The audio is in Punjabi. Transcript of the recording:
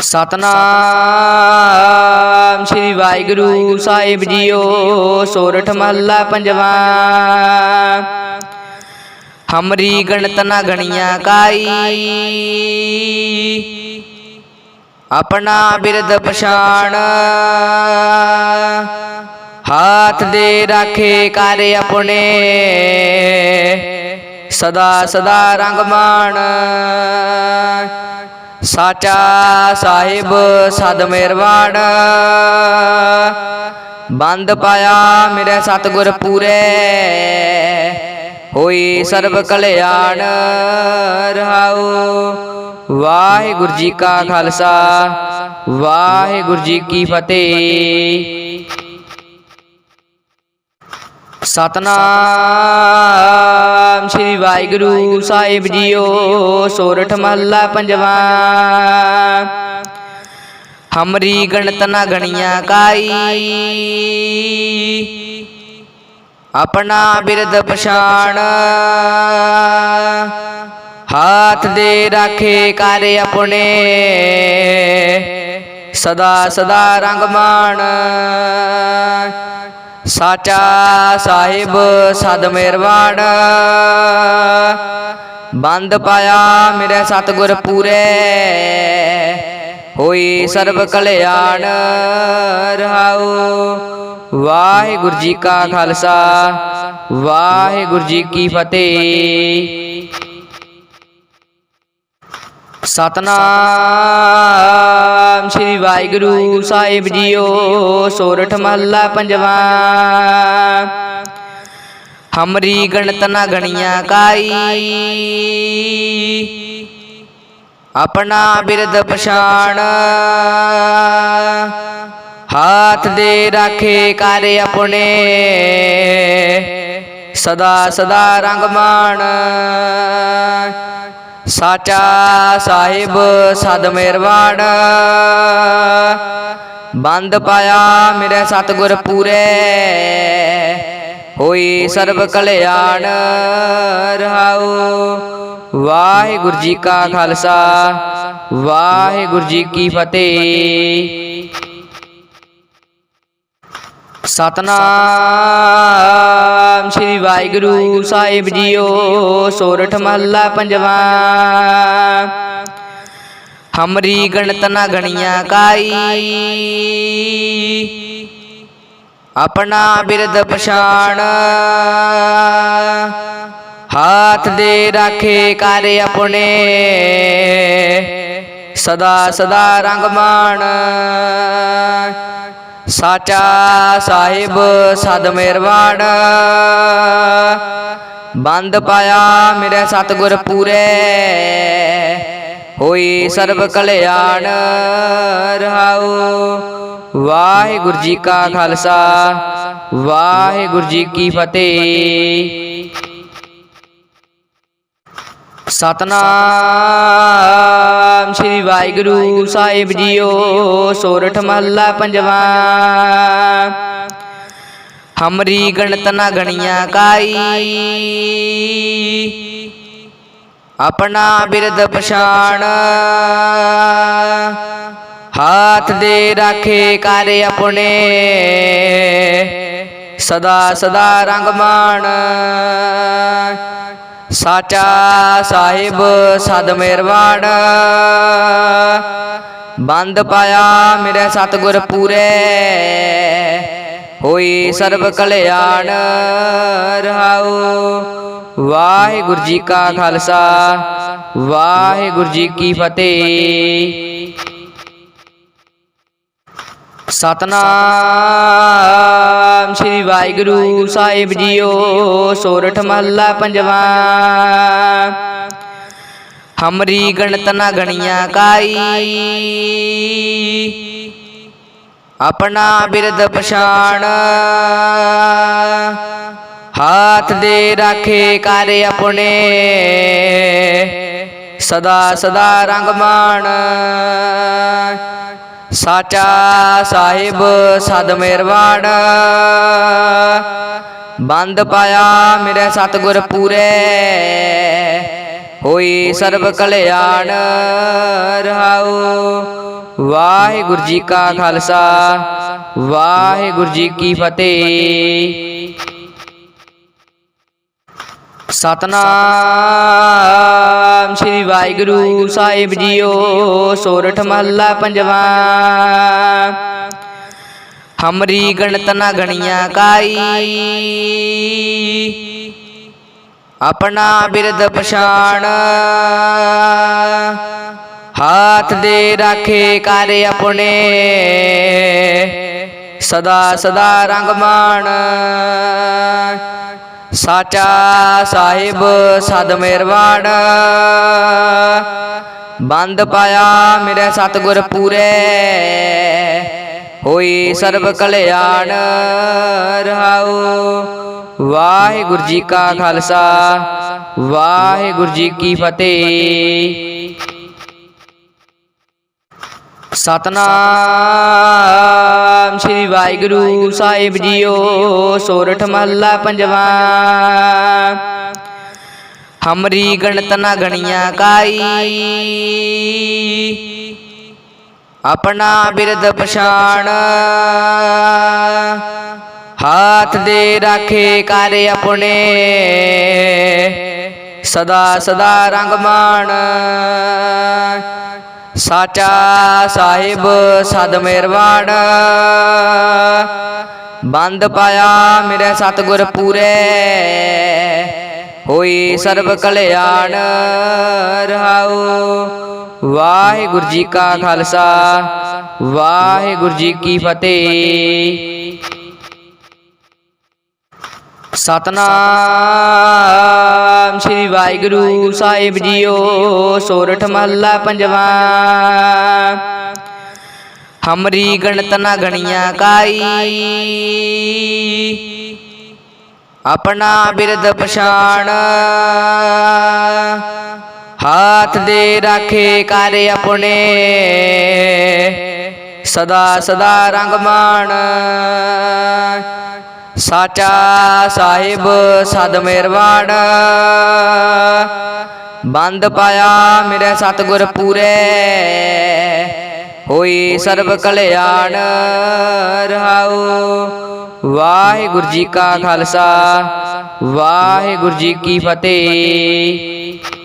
ਸਤਨਾਮ ਸ੍ਰੀ ਵਾਹਿਗੁਰੂ ਸਾਹਿਬ ਜੀਓ ਸੋਰਠ ਮਹੱਲਾ ਪੰਜਵਾ। ਹਮਰੀ ਗਣਤ ਨਾ ਗਣੀਆਂ ਕਾਈ। ਆਪਣਾ ਬਿਰਦ ਪਛਾਣ। ਹਾਥ ਦੇ ਰਾਖੇ ਕਰ ਆਪਣੇ। ਸਦਾ ਸਦਾ ਰੰਗ ਮਾਣ ਸਾਚਾ ਸਾਹਿਬ ਸਦ ਮਿਹਰਬਾਨ। ਬੰਦ ਪਾਇਆ ਮੇਰੇ ਸਤਗੁਰ ਪੂਰੇ। ਹੋਈ ਸਰਬ ਕਲਿਆਣ ਰਹਾਉ। ਵਾਹਿਗੁਰੂ ਜੀ ਕਾ ਖਾਲਸਾ। ਵਾਹਿਗੁਰੂ ਜੀ ਕੀ ਫਤਿਹ। ਸਤਨਾਮ ਸ੍ਰੀ ਵਾਹਿਗੁਰੂ ਸਾਹਿਬ ਜੀਓ ਸੋਰਠ ਮਹੱਲਾ ਪੰਜਵਾ। ਹਮਰੀ ਗਣਤ ਨਾ ਗਣੀਆਂ ਕਾਈ। ਆਪਣਾ ਬਿਰਦ ਪਛਾਣ। ਹਾਥ ਦੇ ਰਾਖੇ ਕਰ ਆਪਣੇ। ਸਦਾ ਸਦਾ ਰੰਗ ਮਾਣ ਸਾਚਾ ਸਾਹਿਬ ਸਦ ਮਿਹਰਬਾਨ। ਬੰਦ ਪਾਇਆ ਮੇਰੇ ਸਤਗੁਰ ਪੂਰੇ। ਹੋਈ ਸਰਬ ਕਲਿਆਣ ਰਹਾਉ। ਵਾਹਿਗੁਰੂ ਜੀ ਕਾ ਖਾਲਸਾ, ਵਾਹਿਗੁਰੂ ਜੀ ਕੀ ਫਤਿਹ। ਸਤਨਾਮ ਸ੍ਰੀ ਵਾਹਿਗੁਰੂ ਸਾਹਿਬ ਜੀਓ ਸੋਰਠ ਮਹੱਲਾ ਪੰਜਵਾ। ਹਮਰੀ ਗਣਤ ਨਾ ਗਣੀਆਂ ਕਾਈ। ਆਪਣਾ ਬਿਰਦ ਪਛਾਣ। ਹਾਥ ਦੇ ਰਾਖੇ ਕਰ ਆਪਣੇ। ਸਦਾ ਸਦਾ ਰੰਗ ਮਾਣ ਸਾਚਾ ਸਾਹਿਬ ਸਦ ਮਿਹਰਬਾਨ। ਬੰਦ ਪਾਇਆ ਮੇਰੇ ਸਤਗੁਰ ਪੂਰੇ। ਹੋਈ ਸਰਬ ਕਲਿਆਣ ਰਹਾਉ। ਵਾਹਿਗੁਰੂ ਜੀ ਕਾ ਖਾਲਸਾ, ਵਾਹਿਗੁਰੂ ਜੀ ਕੀ ਫਤਿਹ। ਸਤਨਾਮ ਸ੍ਰੀ ਵਾਹਿਗੁਰੂ ਸਾਹਿਬ ਜੀਓ ਸੋਰਠ ਮਹੱਲਾ ਪੰਜਵਾ। ਹਮਰੀ ਗਣਤ ਨਾ ਗਣੀਆਂ ਕਾਈ। ਆਪਣਾ ਬਿਰਦ ਪਛਾਣ। ਹਾਥ ਦੇ ਰਾਖੇ ਕਰ ਆਪਣੇ। ਸਦਾ ਸਦਾ ਰੰਗ ਮਾਣ ਸਾਚਾ ਸਾਹਿਬ ਸਦ ਮਿਹਰਬਾਨ। ਬੰਦ ਪਾਇਆ ਮੇਰੇ ਸਤਗੁਰ ਪੂਰੇ। ਹੋਈ ਸਰਬ ਕਲਿਆਣ ਰਹਾਉ। ਵਾਹਿਗੁਰੂ ਜੀ ਕਾ ਖਾਲਸਾ, ਵਾਹਿਗੁਰੂ ਜੀ ਕੀ ਫਤਿਹ। ਸਤਨਾਮ ਸ੍ਰੀ ਵਾਹਿਗੁਰੂ ਸਾਹਿਬ ਜੀਓ ਸੋਰਠ ਮਹੱਲਾ ਪੰਜਵਾ। ਹਮਰੀ ਗਣਤ ਨਾ ਗਣੀਆਂ ਕਾਈ। ਆਪਣਾ ਬਿਰਦ ਪਛਾਣ। ਹਾਥ ਦੇ ਰਾਖੇ ਕਰ ਆਪਣੇ। ਸਦਾ ਸਦਾ ਰੰਗ ਮਾਣ ਸਾਚਾ ਸਾਹਿਬ ਸਦ ਮਿਹਰਬਾਨ। ਬੰਦ ਪਾਇਆ ਮੇਰੇ ਸਤਗੁਰ ਪੂਰੇ। ਹੋਈ ਸਰਬ ਕਲਿਆਣ ਰਹਾਉ। ਵਾਹਿਗੁਰੂ ਜੀ ਕਾ ਖਾਲਸਾ, ਵਾਹਿਗੁਰੂ ਜੀ ਕੀ ਫਤਿਹ। ਸਤਨਾਮ। ਸ੍ਰੀ ਵਾਹਿਗੁਰੂ ਸਾਹਿਬ ਜੀਓ, ਸੋਰਠ ਮਹੱਲਾ ਪੰਜਵਾ। ਹਮਰੀ ਗਣਤ ਨਾ ਗਣੀਆਂ ਕਾਈ। ਆਪਣਾ ਬਿਰਦ ਪਛਾਣ। ਹਾਥ ਦੇ ਰਾਖੇ ਕਰ ਆਪਣੇ। ਸਦਾ ਸਦਾ ਰੰਗ ਮਾਣ। ਸਾਚਾ ਸਾਹਿਬ ਸਦ ਮਿਹਰਬਾਨ ਬੰਦ ਪਾਇਆ ਮੇਰੇ ਸਤਗੁਰ ਪੂਰੇ। ਹੋਈ ਸਰਬ ਕਲਿਆਣ ਰਹਾਉ। ਵਾਹਿਗੁਰੂ ਜੀ ਕਾ ਖਾਲਸਾ। ਵਾਹਿਗੁਰੂ ਜੀ ਕੀ ਫਤਿਹ। ਸਤਨਾਮ ਸ੍ਰੀ ਵਾਹਿਗੁਰੂ ਸਾਹਿਬ ਜੀਓ ਸੋਰਠ ਮਹੱਲਾ ਪੰਜਵਾ। ਹਮਰੀ ਗਣਤ ਨਾ ਗਣੀਆਂ ਕਾਈ। ਆਪਣਾ ਬਿਰਦ ਪਛਾਣ। ਹਾਥ ਦੇ ਰਾਖੇ ਕਰ ਆਪਣੇ। ਸਦਾ ਸਦਾ ਰੰਗ ਮਾਣ ਸਾਚਾ ਸਾਹਿਬ ਸਦ ਮਿਹਰਬਾਨ। ਬੰਦ ਪਾਇਆ ਮੇਰੇ ਸਤਗੁਰ ਪੂਰੇ। ਹੋਈ ਸਰਬ ਕਲਿਆਣ ਰਹਾਉ। ਵਾਹਿਗੁਰੂ ਜੀ ਕਾ ਖਾਲਸਾ। ਵਾਹਿਗੁਰੂ ਜੀ ਕੀ ਫਤਿਹ। ਸਤਨਾਮ ਸ੍ਰੀ ਵਾਹਿਗੁਰੂ ਸਾਹਿਬ ਜੀਓ ਸੋਰਠ ਮਹੱਲਾ ਪੰਜਵਾ। ਹਮਰੀ ਗਣਤ ਨਾ ਗਣੀਆਂ ਕਾਈ। ਆਪਣਾ ਬਿਰਦ ਪਛਾਣ। ਹਾਥ ਦੇ ਰਾਖੇ ਕਰ ਆਪਣੇ। ਸਦਾ ਸਦਾ ਰੰਗ ਮਾਣ ਸਾਚਾ ਸਾਹਿਬ ਸਦ ਮਿਹਰਬਾਨ ਬੰਦ ਪਾਇਆ ਮੇਰੇ ਸਤਗੁਰ ਪੂਰੇ। ਹੋਈ ਸਰਬ ਕਲਿਆਣ ਰਹਾਉ। ਵਾਹਿਗੁਰੂ ਜੀ ਕਾ ਖਾਲਸਾ, ਵਾਹਿਗੁਰੂ ਜੀ ਕੀ ਫਤਿਹ। ਸਤਨਾਮ ਸ੍ਰੀ ਵਾਹਿਗੁਰੂ ਸਾਹਿਬ ਜੀਓ ਸੋਰਠ ਮਹੱਲਾ ਪੰਜਵਾ। ਹਮਰੀ ਗਣਤ ਨਾ ਗਣੀਆਂ ਕਾਈ। ਆਪਣਾ ਬਿਰਦ ਪਛਾਣ। ਹਾਥ ਦੇ ਰਾਖੇ ਕਰ ਆਪਣੇ। ਸਦਾ ਸਦਾ ਰੰਗ ਮਾਣ ਸਾਚਾ ਸਾਹਿਬ ਸਦ ਮਿਹਰਬਾਨ। ਬੰਦ ਪਾਇਆ ਮੇਰੇ ਸਤਗੁਰ ਪੂਰੇ। ਹੋਈ ਸਰਬ ਕਲਿਆਣ ਰਹਾਉ। ਵਾਹਿਗੁਰੂ ਜੀ ਕਾ ਖਾਲਸਾ, ਵਾਹਿਗੁਰੂ ਜੀ ਕੀ ਫਤਿਹ।